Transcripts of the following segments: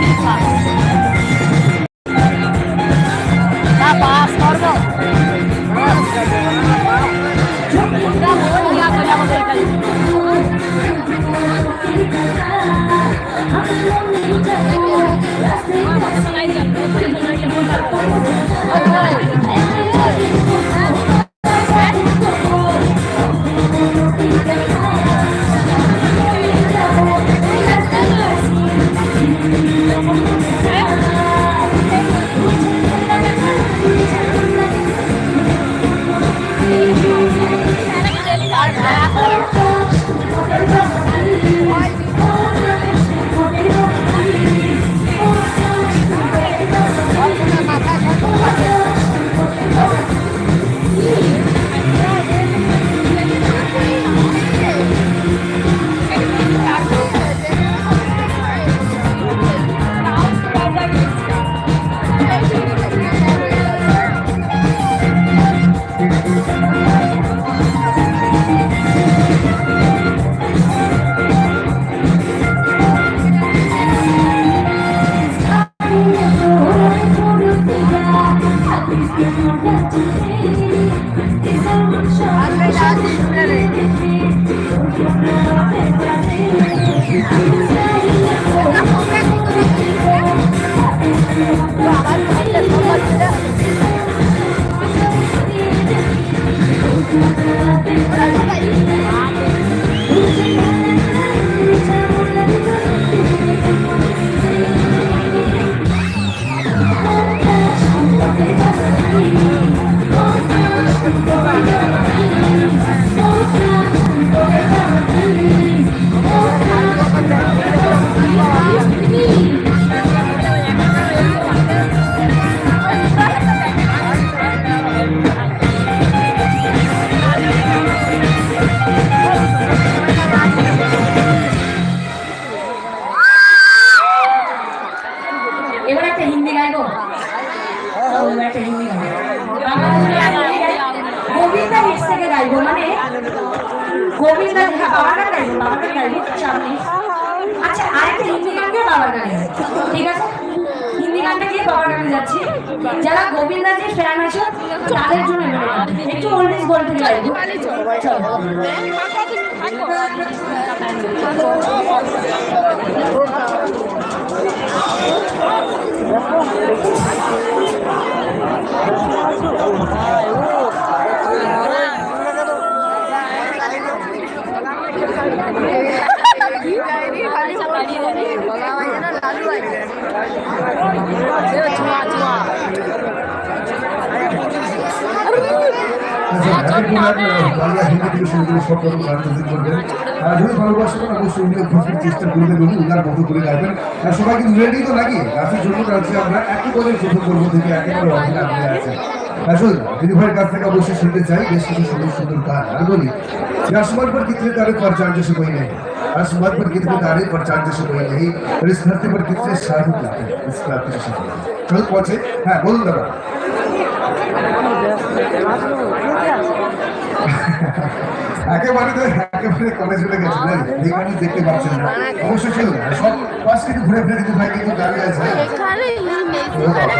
นค่ะ Govinda hits থেকে গাইবো মানে গোবিন্দা গান গাইবো বাবার গান গাইবো সামনে আচ্ছা আরেকটা হিন্দি গান গিয়ে বাবার গানে ঠিক আছে হিন্দি গানটা গিয়ে বাবার গানে যাচ্ছি যারা গোবিন্দাজির ফ্যান আছো তাদের জন্য একটু ওল্ড ইজ গোল্ড থেকে গাইবো চলো আপনারা হিন্দি থেকে শুরু করে গান প্রস্তুত করবেন যদি ভালোবাসেন অবশ্যই উনি অভ্যস্ত চেষ্টা করবেন এবং উনার মতো করে গাইবেন আর সবাই কিন্তু রেডি তো নাকি গাছের জন্য আছে আমরা একেবারে প্রথম পর্ব থেকে একেবারে অভিনয় হয়ে আছে আসুন দিদি ভাইয়ের কাছ থেকে অবশ্যই শুনতে চাই বেশ কিছু সুন্দর সুন্দর গান আর বলি आसमान पर कितने तारे पर चांद जैसे कोई नहीं आसमान पर कितने तारे पर चांद जैसे कोई नहीं और इस धरती पर कितने साधु लाते हैं इस क्लास के साथ चलो पहुंचे हाँ बोलून दादा একেবারে তো একেবারে কলেজ চলে গেছে না এই দেখতে পাচ্ছেন না। অবশ্যই ছিল সব পাশ থেকে ঘুরে ফিরে কিন্তু ভাই কিন্তু দাঁড়িয়ে আছে। ও বাবা।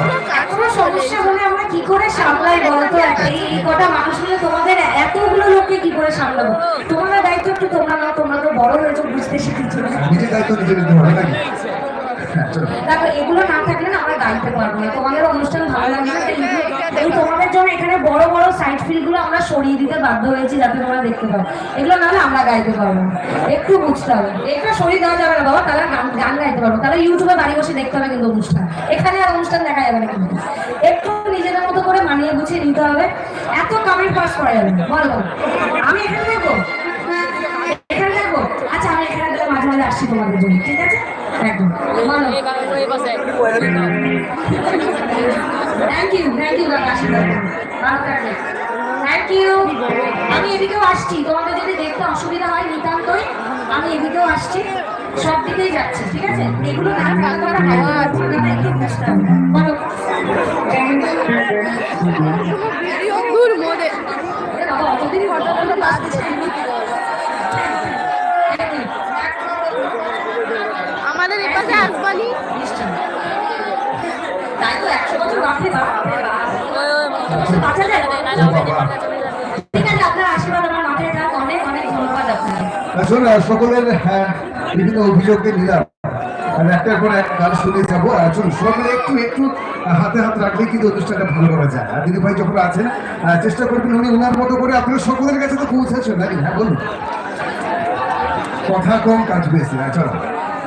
কোনো সমস্যা হলে আমরা কি করে সামলাই বলো এই কটা মানুষ মিলে তোমাদের এতগুলো লোককে কি করে সামলাবো? তোমাদের দায়িত্ব একটু তোমরা না তোমরা তো বড় হয়েছো বুঝতে শিখেছো। নিজের দায়িত্ব নিজে নিতে হবে নাকি দেখো এগুলো না থাকলে না আমরা গাইতে পারব না। তোমাদের অনুষ্ঠান ভালো লাগবে না এই তোমাদের জন্য এখানে বড় বড় সাইড ফিল্ডগুলো আমরা সরিয়ে দিতে বাধ্য হয়েছি যাতে তোমরা দেখতে পাও। এগুলো না হলে আমরা গাইতে পারব একটু বুঝতে হবে। এটা সরিয়ে দেওয়া যাবে না বাবা, তাহলে গান গান গাইতে পারব তাহলে ইউটিউবে বাড়ি বসে দেখতে হবে কিন্তু অনুষ্ঠান। এখানে আর অনুষ্ঠান দেখা যাবে না কিন্তু। একটু নিজেদের মতো করে মানিয়ে গুছিয়ে নিতে হবে। এত কমেন্ট পাস করা যাবে বলো। আমি এখানে দেখব? এখানে দেখব? আচ্ছা আমি এখানে দিলে মাঝে মাঝে আসছি তোমাদের জন্য। ঠিক আছে? একদম বলো। থ্যাংক ইউ থ্যাংক ইউ দাদা আশীর্বাদ। করুন। ভালো থাকবেন। থ্যাংক ইউ আমি এদিকেও আসছি। তোমাদের যদি দেখতে অসুবিধা হয় নিতান্তই আমি এদিকেও আসছি। সব দিকেই যাচ্ছি ঠিক আছে? এগুলো না একটু বলো। বাবা, অতদিন কথা আমাদের এপাশে আসবানি তাই তো একশো বছর বাঁচতে বাঁচা যায় ঠিক আছে আপনার আশীর্বাদ আমার মাথায় থাক অনেক অনেক ধন্যবাদ আপনাকে আসলে সকলের বিভিন্ন অভিযোগকে নিলাম। একটার পর এক গান শুনে যাব। আর সকলে একটু একটু হাতে হাত রাখলে কিন্তু অনুষ্ঠানটা ভালো করা যায়। আর দিদি ভাই যখন আছেন চেষ্টা করবেন উনি ওনার মতো করে আপনারা সকলের কাছে তো পৌঁছেছেন নাকি? হ্যাঁ বলুন। কথা কম কাজ বেশি। চলো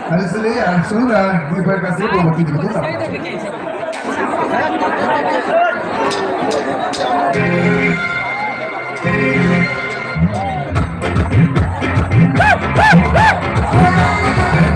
তাহলে আহ, চলুন আর দিদি ভাইয়ের কাছে Woo! Woo! Woo!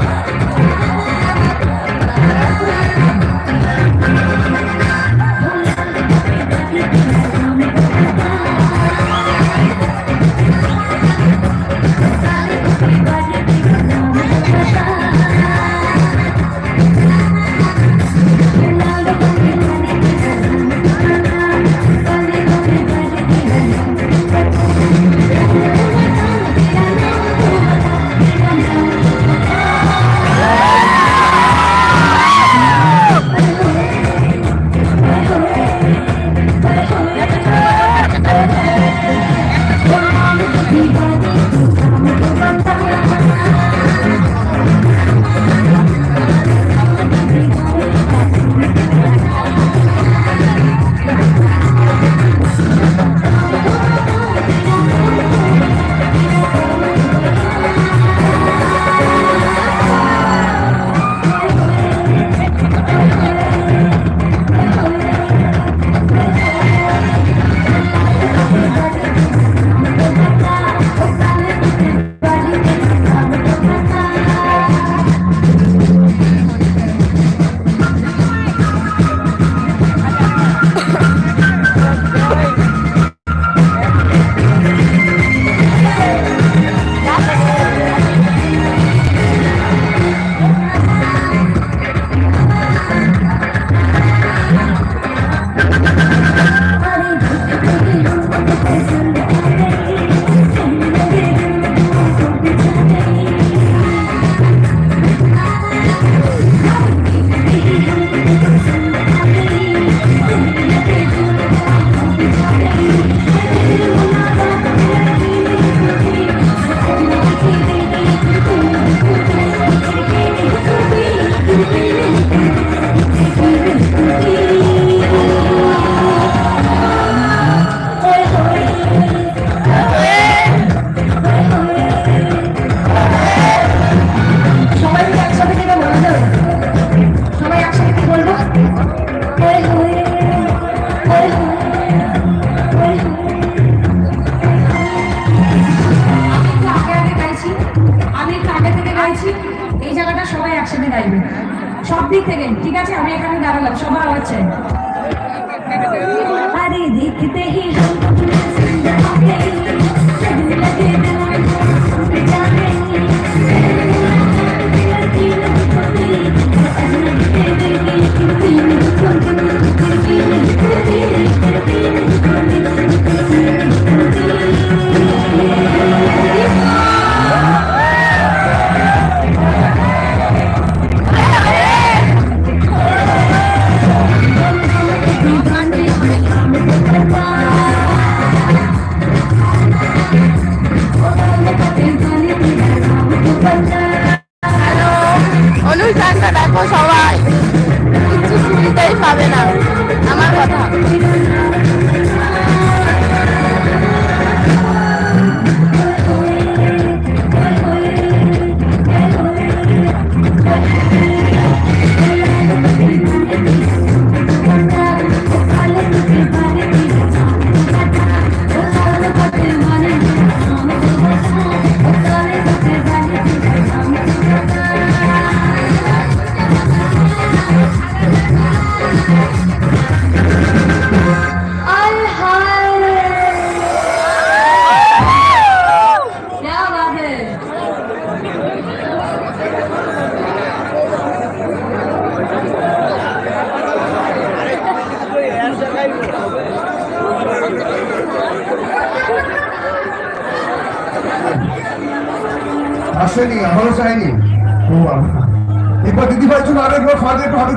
ফাঁদে একটু হাতে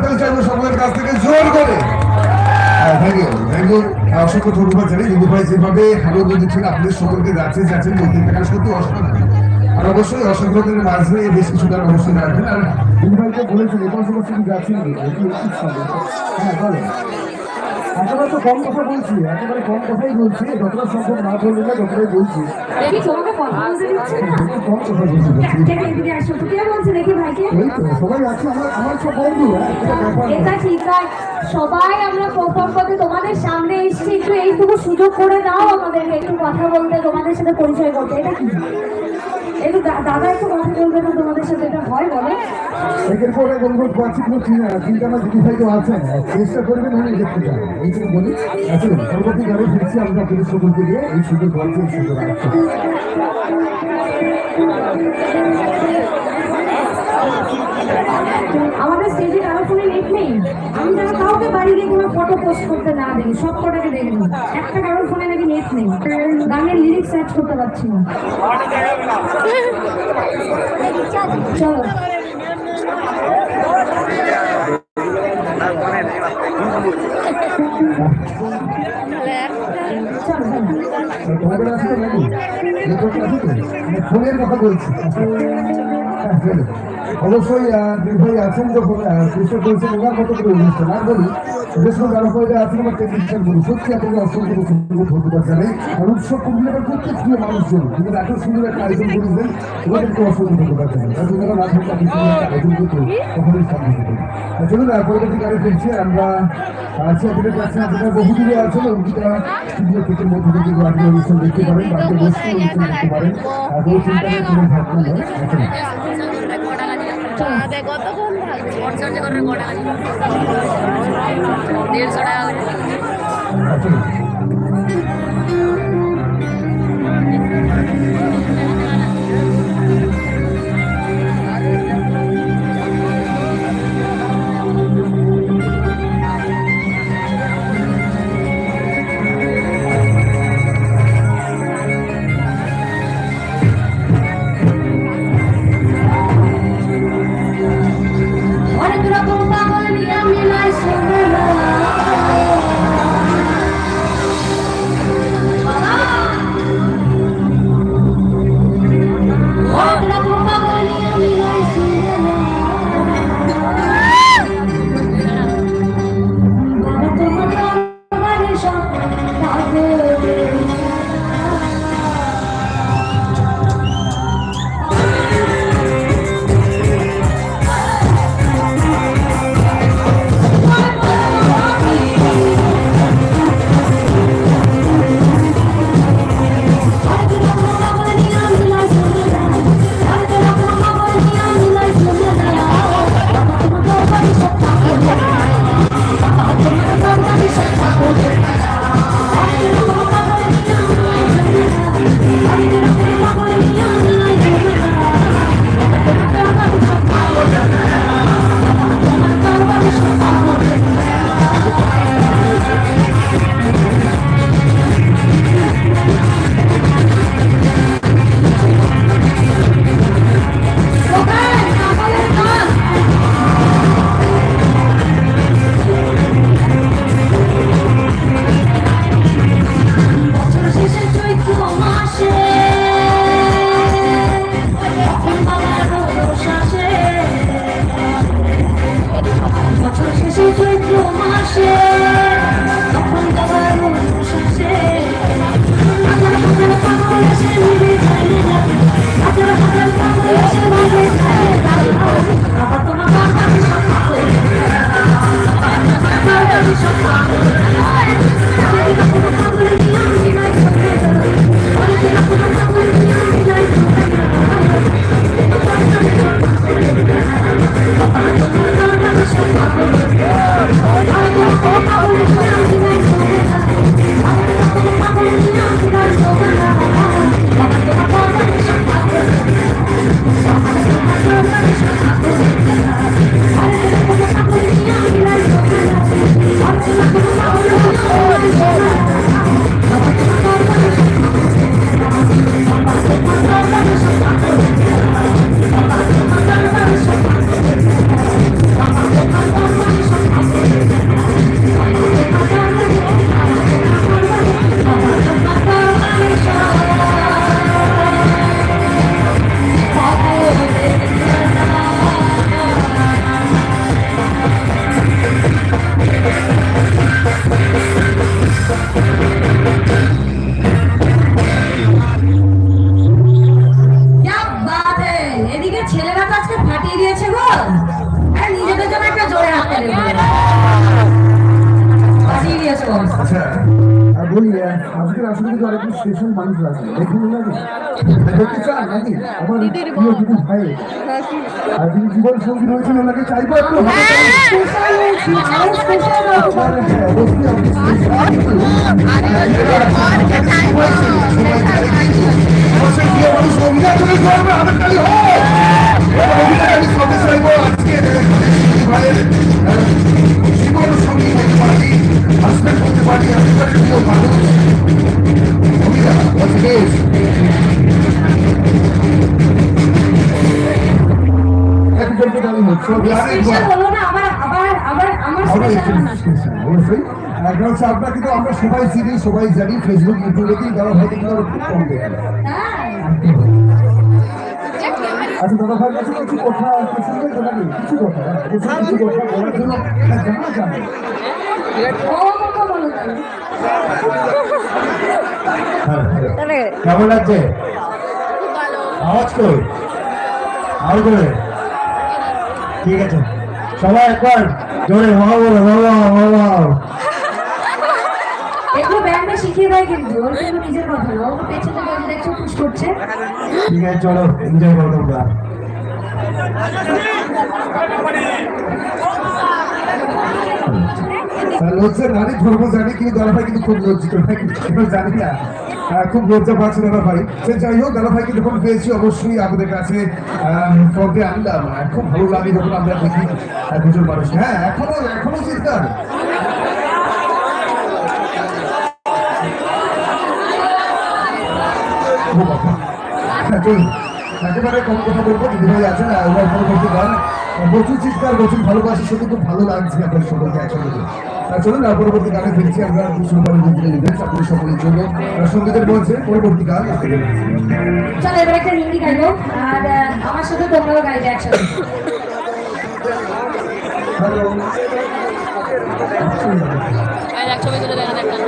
সকলের কাছ থেকে, জোর করে। থ্যাংক অসংখ্য ধন্যবাদ জানাই। দিদি ভাই, যেভাবে হ্যালো দিচ্ছেন আপনাদের সকলকে যাচ্ছে যাচ্ছেন বলতে থাকা। সত্যি অসংখ্য আর অবশ্যই অসংখ্যদের মাঝে বেশ কিছু গান অবশ্যই রাখবেন আর দিদি ভাইকে বলেছেন এ কি যাচ্ছেন? হ্যাঁ বলেন। একেবারে তো কম কথা বলছি একেবারে কম কথাই বলছি যতটা সম্ভব না বললে না যতটাই বলছি। সবাই আছে আমার আমার সব বন্ধু ঠিক আছে সবাই আমরা প্রথম পথে তোমাদের সামনে এসেছি একটু এইটুকু সুযোগ করে দাও আমাদেরকে একটু কথা বলতে তোমাদের সাথে পরিচয় করতে এটা কি? একটু দাদা একটু কথা সাথে, এটা হয় বলো। একের পরে কোনো চিন্তা চিন্তা না দিদি ভাই তো আছেন চেষ্টা করবেন উনি দেখতে চান এই জন্য বলি আসলে পুলিশ সকলকে দিয়ে এই সুযোগ গল্প আমাদের স্টেজে কারও ফোনে নেট নেই। আমি যেন কাউকে বাড়ি গিয়ে কোনো ফটো পোস্ট করতে না দেখি সব কটাকে দেখব? একটা কারোর ফোনে নাকি নেট নেই। গানের লিরিক্স সার্চ করতে পারছি না। চলো। ফোনের কথা বলছি। অবশ্যই দিদি ভাই আছেন যখন চেষ্টা করেছেন ওনার মতো করে অনুষ্ঠান আর বলি যারা হয়ে আছেন আমার টেকনিক্যাল বলি সত্যি আপনাকে অসংখ্য অসংখ্য ধন্যবাদ জানাই মানুষজন কিন্তু এত সুন্দর একটা আয়োজন করেছেন ওনাদেরকে অসংখ্য ধন্যবাদ জানাই তার জন্য না থাকলে আপনি আমরা আছি আপনাদের কাছে আপনারা বহু দূরে দেখতে পারেন বাড়িতে পারেন আর কোনো নেই আসলে আমাদের কতক্ষণ থাকবে হ্যাঁ নিজেদের জন্য একটা জোরে হাত তালি। বাজিয়ে দিয়েছে আচ্ছা আর বলি আজকের আসলে কিন্তু আরেকটি স্পেশাল মানুষ আছে দেখুন নাকি দেখতে চান নাকি আমার প্রিয় দিদি ভাই আর যিনি জীবন সঙ্গী রয়েছেন ওনাকে চাইব একটু স্পেশাল হ্যাঁ, অবশ্যই প্রিয় মানুষ অভিনয় করে করবে হাতের তালি অভিনয় আমি সঙ্গে চাইব আজকে ভাইয়ের জীবন সঙ্গী হতে পারি হাসবেন্ড হতে পারি আপনার প্রিয় মানুষ it is? একজনকে তালি না আবার আবার আবার আমার অবশ্যই। আমরা সবাই চিনি সবাই জানি ফেসবুক ইউটিউবে দাদা ভাই কিন্তু খুব কম আচ্ছা দাদা ভাই কাছে কিছু কথা কিছু কথা কিছু কথা বলার জন্য হ্যাঁ, জানা হ্যাঁ, কেমন লাগছে? আওয়াজ কই আর করে ঠিক আছে। সবাই একবার জোরে বাবা বলো বাবা বাবা ব্যায়ামটা শিখিয়ে দেয় কিন্তু ওর নিজের কথা না। ও পেছনে বসে দেখছ করছে। ঠিক আছে চলো এনজয় করো তোমরা। জানি কিন্তু দাদা ভাই কিন্তু খুব লজ্জিত। জানি না। আহ, খুব লজ্জা পাচ্ছে দাদা ভাই। সে যাই হোক দাদা ভাইকে যখন পেয়েছি অবশ্যই আমাদের কাছে আনলাম। খুব ভালো লাগে যখন আমরা দেখি দুজন মানুষ। হ্যাঁ এখনও এখনও চিন্তার চলুন। একেবারে কম কথা বলব? দিদিভাই আছেন আর ওনার পরবর্তী গান প্রচুর চিৎকার প্রচুর ভালোবাসা শুধু খুব ভালো লাগছে আপনার সকলকে একসঙ্গে। আর চলুন আর পরবর্তী গানে ফিরছি আমরা। সুন্দর ইভেন্টস আপনাদের সকলের জন্য। আর সঙ্গীতের বলছে পরবর্তী গান চলো এবার একটা হিন্দি গাইবো আর আমার সাথে তোমরাও গাইবে একসাথে হ্যালো। আর এক ছবি তুলে দেখা দেখলাম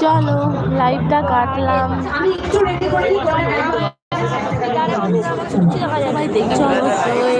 চলো লাইভটা কাটলাম। আমি একটু রেডি করে নিই সবাই দেখছ অবশ্যই।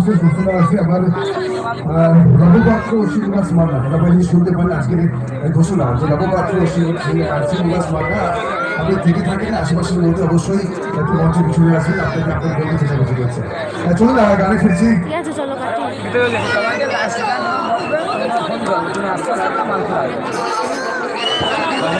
বিশেষ ঘোষণা আছে আমার নবপাত্র শ্রীনিবাস মান্না। এটা আপনি শুনতে পারেন আজকের ঘোষণা যে নবপাত্র শ্রীনিবাস মান্না আপনি থেকে থাকেন আশেপাশের মধ্যে অবশ্যই একটু মঞ্চে পিছনে আসেন আপনাকে আপনার বলতে চেষ্টা করতে চলছে চলুন গানে ফিরছি। ঠিক আছে চলো